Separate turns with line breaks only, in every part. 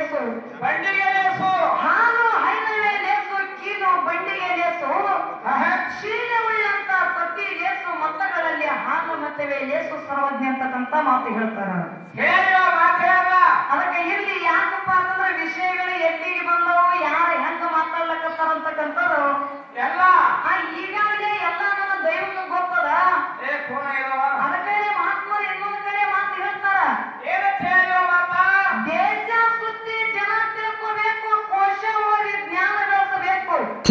ಲೇಸು. ಬಂಡಿಗೆ ಲೇಸು. ಹಾಲು ಹೈನವೇ ಲೇಸು ಕೀಲು ಬಂಡಿಗೆ ಲೇಸು. ಶೀಲವುಳ್ಳಂತ ಸತಿ ಯೇಸು ಮತ್ತಗಳಲ್ಲಿ ಹಾನು ಮತ್ತವೇ ಲೇಸು ಸರ್ವಜ್ಞ ಅಂತಕ್ಕಂತ ಮಾತು ಹೇಳ್ತಾರ.
ಹೇಳಿರೋ ಮಾತಾಡ
ಅದಕ್ಕೆ ಇಲ್ಲಿ ಯಾಕಪ್ಪ ಅಂತಂದ್ರೆ ವಿಷಯಗಳು ಎಲ್ಲಿಗೆ ಬಂದವು ಯಾರು ಹೆಂಗ ಮಾತಾಡ್ಲಕತ್ತಾರ ಅಂತಕ್ಕಂಥದ್ದು
ಎಲ್ಲ.
ಈಗ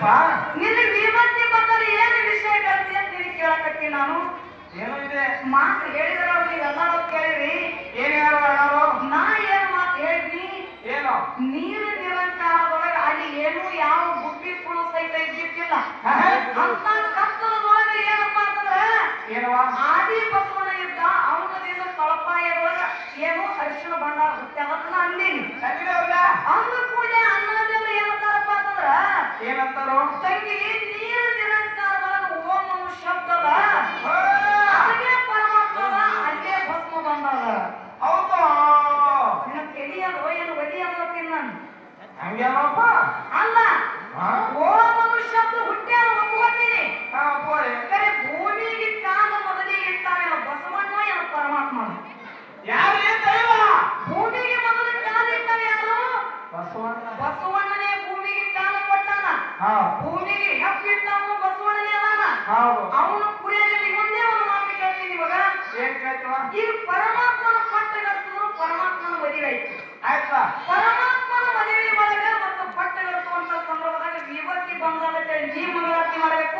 ಯಪ್ಪ ಇಲ್ಲಿ ವಿಮತ್ ನಿಮ್ಮತ್ತಲ್ಲಿ
ಏನು
ವಿಷಯ ಕಲ್ತಿ ಅಂತ ಹೇಳಿ ಕೇಳಕತ್ತೀನಿ ನಾನು?
ಏನೋ ಇದೆ.
ಮಾತು ಹೇಳಿದ್ರ ನೀವು ಎಲ್ಲರೂ ಕೇಳಿರಿ.
ಏನ್ ಹೇಳೋ ಎಲ್ಲಾರು?
ನಾ ಏನ್ ಮಾತು ಹೇಳಿದ್ನಿ
ಏನೋ?
ನೀರು ನಿರಂಕಾರದೊಳಗೆ ಅಲ್ಲಿ ಏನು ಯಾವ ಬುದ್ಧಿ ಸುಳು ಸಹಿತ ಇದ್ದಿದ್ದಿಲ್ಲ. ಅಂತ ಕತ್ತಲದೊಳಗೆ ಏನಪ್ಪಾ ಅಂತಂದ್ರೆ ಏನೋ ಆದಿ ಬಸ
ಏನಂತಾರೋ?
ತಂಗಿಗೆ ನೀರು ನಿರಂಕಾರಗಳ ಓಂ ಶಬ್ದದ. ಅಲ್ಲಿಗೆ ಪರಮಾತ್ಮ ಅಲ್ಲಿಗೆ ಭಸ್ಮ ಬಂದದ.
ಹೌದು.
ನಿನ್ನ ಕೆಡಿಯೋದು ಏನು ಒದಿಯೋದು ತಿನ್ನನ್
ಹಂಗೇನಪ್ಪ?
ಅಲ್ಲ ಓಂ ಶಬ್ದ ಹುಟ್ಟೆ ಒಪ್ಕೋತೀನಿ ಕರೆ ಭೂಮಿಗೆ ಕಾಲ ಮೊದಲಿಗೆ ಇರ್ತಾವೆಲ್ಲ ಬಸವಣ್ಣ ಪರಮಾತ್ಮ
ಯಾರೇ ದೈವ?
ಭೂಮಿಗೆ ಮೊದಲ ಕಾಲ ಇರ್ತಾವೆ ಯಾರು?
ಬಸವಣ್ಣ
ಬಸವಣ್ಣ ಭೂಮಿಗೆ ಹೆಪ್ಪಿಟ್ಟ ಅವನು ಬಸವಣ್ಣನೇ ಅದಾನ? ಅವನು ಕುರಿಯಲ್ಲಿ ಮುಂದೆ ಒಂದು ಮಾತು ಕೇಳ್ತೀನಿ ನಿಮಗ
ಏನ್ ಕೇಳ್ತವ?
ಈ ಪರಮಾತ್ಮನ ಪಟ್ಟಗಸ್ತನು ಪರಮಾತ್ಮನ ಮದುವೆ ಆಯ್ತು.
ಆಯ್ತಾ?
ಪರಮಾತ್ಮನ ಮದುವೆ ಒಳಗ ಮತ್ತು ಪಟ್ಟಗಸ್ತುವಂತ ಸಂದರ್ಭದಾಗ ವಿಭಕ್ತಿ ಬಂದಾಗ ನೀ ಮಂಗಳಾರತಿ ಮಾಡಬೇಕು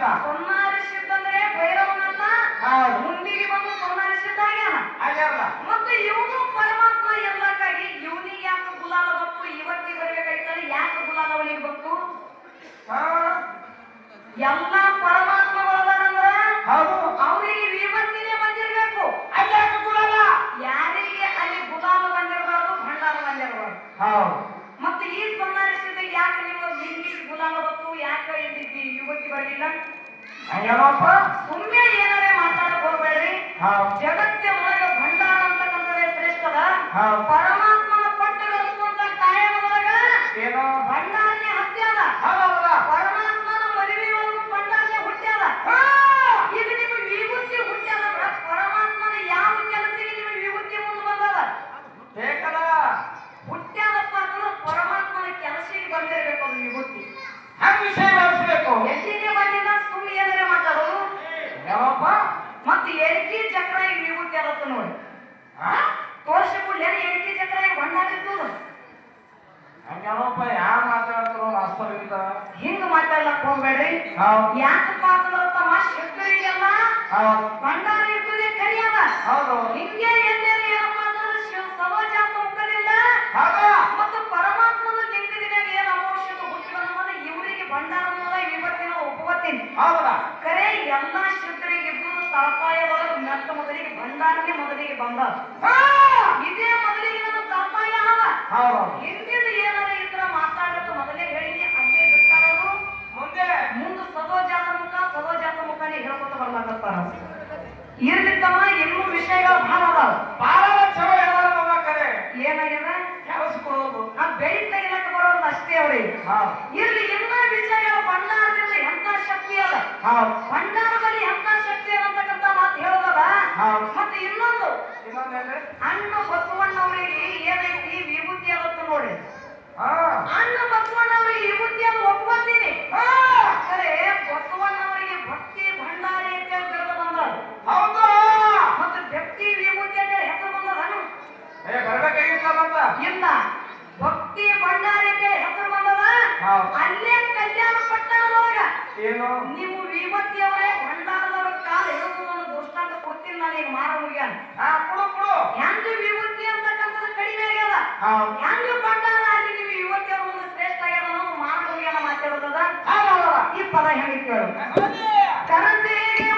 ಸಿದ್ಧ ಸೋಮಾರಿ ಸಿದ್ಧ ಅಂದ್ರೆ
ಭೈರವನಲ್ಲ
ಮುಂದಿಗೆ ಬಂದು ಸೋಮಾರಿ ಸಿದ್ಧ ಆಗ್ಯಾನ?
ಆಗ್ಯಾರಲ್ಲ
ಮತ್ತೆ ಇವನು ಪರಮಾತ್ಮ ಎಲ್ಲಕ್ಕಾಗಿ ಇವನಿಗೆ ಯಾಕೆ ಗುಲಾಲ ಬತ್ತು ಇವತ್ತಿಗೆ ಬರಬೇಕಾಯ್ತದೆ ಯಾಕೆ ಗುಲಾಲ ಅವಳಿಗೆ
ಬತ್ತು
ಎಲ್ಲ
ಏನೋ
ಭಂಡಾರನೇ ಹತ್ಯದ
ಹೌದೌದ
ಪರಮಾತ್ಮನ ಮದುವೆ ಒಳಗೂ ಭಂಡಾರನೇ ಹುಟ್ಟ್ಯದ
ಹಾ
ಈಗ ನಿಮಗೆ ವಿಭೂತಿ ಹುಟ್ಟ್ಯದ ಪರಮಾತ್ಮನ ಯಾವ ಕೆಲಸಕ್ಕೆ ನಿಮಗೆ ವಿಭೂತಿ ಮುಂದೆ ಬಂದದ
ಬೇಕದ
ಹುಟ್ಟ್ಯಾದಪ್ಪ ಅಂದ್ರೆ ಪರಮಾತ್ಮನ ಕೆಲಸಕ್ಕೆ ಬಂದಿರಬೇಕು ಅದು ವಿಭೂತಿ
ಹಂಗ ವಿಷಯ ಬೆಳೆಸ್ಬೇಕು
ಎಲ್ಲಿಗೆ ಬಂದಿಲ್ಲ ಸುಮ್ಮನೆ ಏನಾರ ಮಾತಾಡೋದು
ಯಾವಪ್ಪ
ಮತ್ತೆ ಎಲ್ಕಿ ಚಕ್ರ ಈಗ ವಿಭೂತಿ ಅದತ್ತ ನೋಡಿ
ಹಾ
ತೋರ್ಸಿಬಿಡ್ಲಿ ಎಲ್ಕಿ ಚಕ್ರ ಈಗ ಭಂಡಾರಿತ್ತು
ಹಂಗ್ಯಾವಪ್ಪ ಯಾ ಮಾತಾಡ್ತಾರೋ ಮಾಸ್ತರಿಂದ
ಹಿಂಗ ಮಾತಾಡ್ಲಕ್ ಯಾಕಪ್ಪ ಅಂತಂದ್ರ ತಮ್ಮ ಶಕ್ತರಿಗೆಲ್ಲ ಭಂಡಾರ ಇರ್ತದೆ ಕರಿಯದ
ಹೌದು.
ಹಿಂಗೆ ಎಲ್ಲೇನು ಏನಪ್ಪ ಅಂತಂದ್ರೆ ಶಿವ ಸಮಾಜ ಅಂತ
ಒಪ್ಪಲಿಲ್ಲ
ಮತ್ತು ಪರಮಾತ್ಮನ ಲಿಂಗದಿನ ಏನು ಅಮೋಕ್ಷತೆ ಹುಟ್ಟಿ ಬಂದ ಇವರಿಗೆ ಭಂಡಾರದ ಇವತ್ತಿನ ಒಪ್ಪುವತ್ತೀನಿ
ಹೌದಾ.
ಕರೆ ಎಲ್ಲ ಇಬ್ಬರು ತಳಪಾಯ ಒಳಗೆ ಮೆಟ್ಟ ಮೊದಲಿಗೆ ಭಂಡಾರನೇ ಮೊದಲಿಗೆ ಬಂದ. ಇದೇ ಮೊದಲಿಗೆ ನನ್ನ ತಳಪಾಯ ಅವ.
ಹೌದು.
ಹಿಂದಿನ ಏನಾರ ಹೇಳ್ಕೊತ ಬರ್ಲಾಕತ್ತಾರ ಇರ್ಲಿಕ್ಕಮ್ಮ ಇನ್ನೂ ವಿಷಯಗಳು ಭಾಳ ಅದಾವ.
ಬಾಳ ಚಲೋ ಮಗ ಕರೆ.
ಏನಾಗ್ಯದ?
ಕೆಲಸಕೊಳ್ಳೋದು
ಆ ಬೆಳಿ ತೆಗಿಲಕ್ಕ ಬರೋದು ಅಷ್ಟೇ ಅವ್ರಿಗೆ. ಇರ್ಲಿ ಇನ್ನೂ ವಿಷಯಗಳು ಭಂಡಾರದಿಂದ ಎಂತ ಶಕ್ತಿ ಅದ? ಭಂಡಾರದಲ್ಲಿ ಎಂತ ಶಕ್ತಿ ಅದ ಅಂತಕ್ಕಂಥ ಮಾತು ಹೇಳೋದದ
ಹೌದು.
ಮತ್ತೆ ಇನ್ನೊಂದು. ಹಣ್ಣು ಬಸವಣ್ಣವರಿಗೆ ಏನೈತಿ ವಿಭೂತಿ ಅದತ್ತ ನೋಡಿ. ಅಣ್ಣ ಬಸವಣ್ಣವರಿಗೆ ವಿಭೂತಿ ಅದು ಒಪ್ಕೊತೀನಿ. ಖರೆ ಬಸವಣ್ಣವರಿಗೆ ಭಕ್ತಿ ಭಂಡಾರಿ ಅಂತ ಹೇಳಿ ಬಿರುದು ಬಂದದ
ಹೌದು?
ಮತ್ತು ಭಕ್ತಿ ವಿಭೂತಿ ಅಂತ ಹೆಸರು ಬಂದದನು
ಏ ಬರ್ಬೇಕಾಗಿತ್ತ ಮತ್ತ
ಇಲ್ಲ. ಭಕ್ತಿ ಭಂಡಾರಿ ಅಂತ ಹೆಸರು ಬಂದದ ಅಲ್ಲೇ ಕಲ್ಯಾಣ ಪಟ್ಟಣದೊಳಗ
ಏನು?
ನೀವು ವಿಭೂತಿಯವರೇ ಭಂಡಾರದವ್ರ ಕಾಲ ಹಿಡಿದು ಒಂದು ದೃಷ್ಟಾಂತ ಕೊಡ್ತೀನಿ ನಾನು ಈಗ ಮಾರ ಮುಗಿಯಾನ
ಕೊಡು ಕೊಡು.
ಹೆಂಗ ವಿಭೂತಿ ಅಂತಕ್ಕಂಥದ್ದು ಕಡಿಮೆ ಆಗ್ಯದ. ಹೆಂಗ ಭಂಡಾರ ಅಲ್ಲಿ ನೀವು ವಿಭೂತಿಯವ್ರ ಮುಂದೆ ಶ್ರೇಷ್ಠ ಆಗ್ಯದ ಅನ್ನೋದು ಮಾರ ಮುಗಿಯಾನ ಮಾತಾಡೋದದ
ಹೌದೌದ
ಈ ಪದ ಹೆಂಗೆ ಕೇಳು
ಹೌದು
ಕರಸೇಗೆ